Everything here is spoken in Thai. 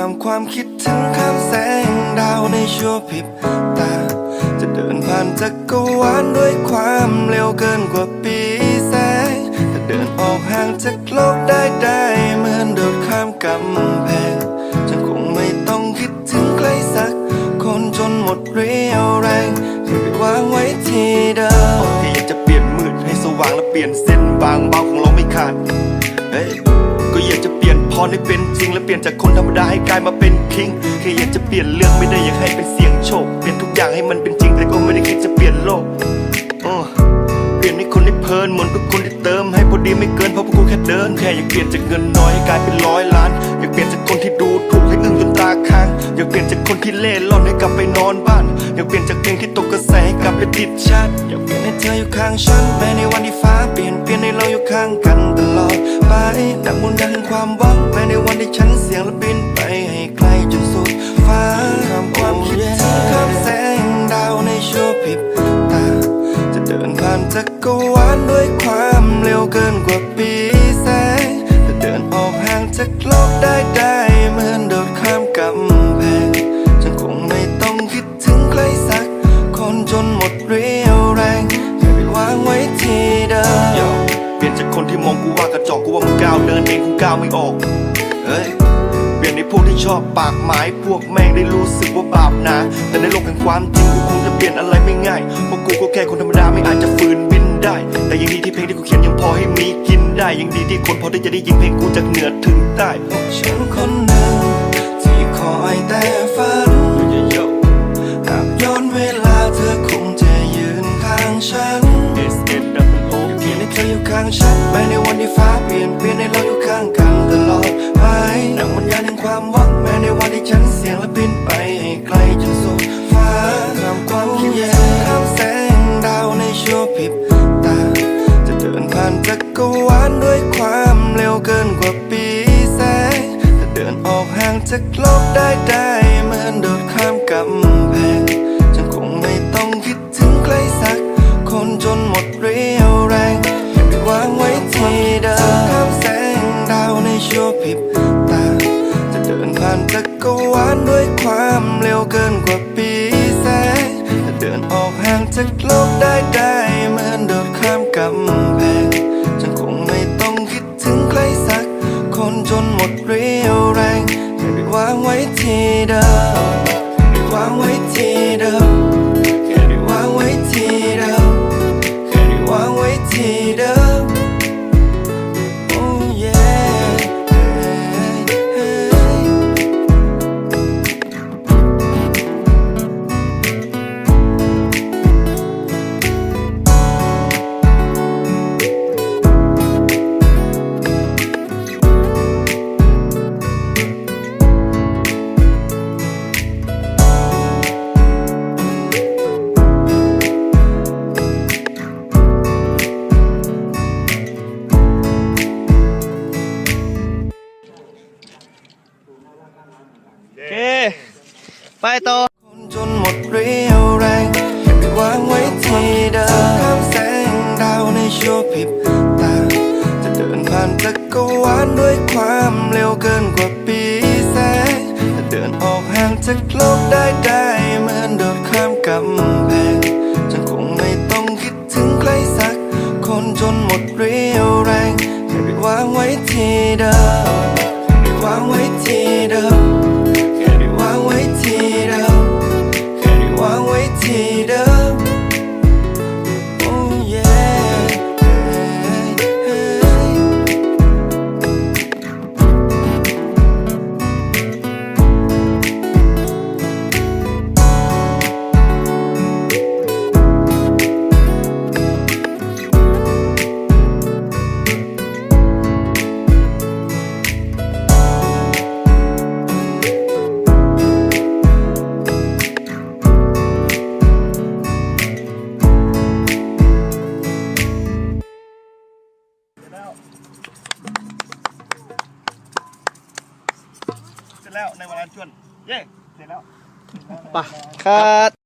ข้ามความคิดถึงข้ามแสงดาวในชั่วพริบตา จะเดินผ่านจักรวาลด้วยความเร็วเกินกว่าปีแสงถ้าเดินออกห่างจากโลกได้ได้เหมือนโดดข้ามกำแพงฉันคงไม่ต้องคิดถึงใครสัก คนจนหมดเรี่ยวแรงแค่ไปวางไว้ที่เดิมที่อยากจะเปลี่ยนมืดให้สว่างและเปลี่ยนเส้นบางเบาของเราไม่ขาดเฮ้ รให้เป็นจริง และเปลี่ยนจากคนธรรมดาให้กลายมาเป็นคิงแค่อยากจะเปลี่ยนเรื่องไม่ได้อยากให้เป็นเสียงโชค เปลี่ยนทุกอย่างให้มันเป็นจริง แต่ก็ไม่ได้คิดจะเปลี่ยนโลกอ้ ลี่ยนให้คนได้เพลินเหมือนทุกคนที่เติมให้พอดีไม่เกินเพราะพวกกูแค่เดินแค่อยากเปลี่ยนจากเงินน้อยให้กลายเป็นร้อยล้าน อยากเปลี่ยนจากคนที่ดูถูกให้อึ้งจนตาค้าง อยากเปลี่ยนจากคนที่เล่ร่อนให้กลับไปนอนบ้าน อยากเปลี่ยนจากเพลงที่ตกกระแสให้กลับไปติดชาติอยากเปลี่ยนให้เธออยู่ข้างฉันแม้ในวันที่ฟ้าเปลี่ยนเปลี่ยนให้เราอยู่ข้างกันตลอดไปดังมุนดังความหวังแม้ในวันที่ฉันเสียงและบิน ก้าวไม่ออกเฮ้ยเปลี่ยนในพวกที่ชอบปากหมายพวกแม่งได้รู้สึกว่าบาปนะ แต่ในโลกแห่งความจริงกูคงจะเปลี่ยนอะไรไม่ง่ายเพราะกูก็แค่คนธรรมดาไม่อาจจะฝืนบินได้ แต่ยังดีที่เพลงที่กูเขียนยังพอให้มีกินได้ยังดีที่คนพอที่จะได้ยินเพลงกูจากเหนือถึงใต้ฉันคน แม้ในวันที่ฟ้าเปลี่ยนเปลี่ยนให้เราอยู่ข้างกันตลอดไปดังมันยานแห่งความหวังแม้ในวันที่ฉันเสียงและบินไปให้ไกลจนสุดฟ้าข้ามความคิดถึงข้ามแสงดาวในชั่วพริบตา จะเดินผ่านจักรวาลด้วยความเร็วเกินกว่าปีแสงจะเดินออกห่างจากโลกได้ได้เหมือนโดดข้ามกำแพงฉันคงไม่ต้องคิดถึงใครสัก คนจนหมดเรี่ยวแรงแค่ไป วางไว้ที่เดิมข้ามแสงดาวในชั่วพริบตา จะเดินผ่านจักรวาลด้วยความเร็วเกินกว่าปีแสงจะเดินออกห่างจากโลกได้ได้ ไปต่อคนจนหมดเรี่ยวแรงแค่ไปวางไว้ที่เดิมข้ามแสงดาวในชั่วพริบตา จะเดินผ่านจักรวาลด้วยความเร็วเกินกว่าปีแสงจะเดินออกห่างจากโลกได้ได้เหมือนโดดข้ามกำ แล้วในวันชวนเย้เสร็จแล้วปะคัด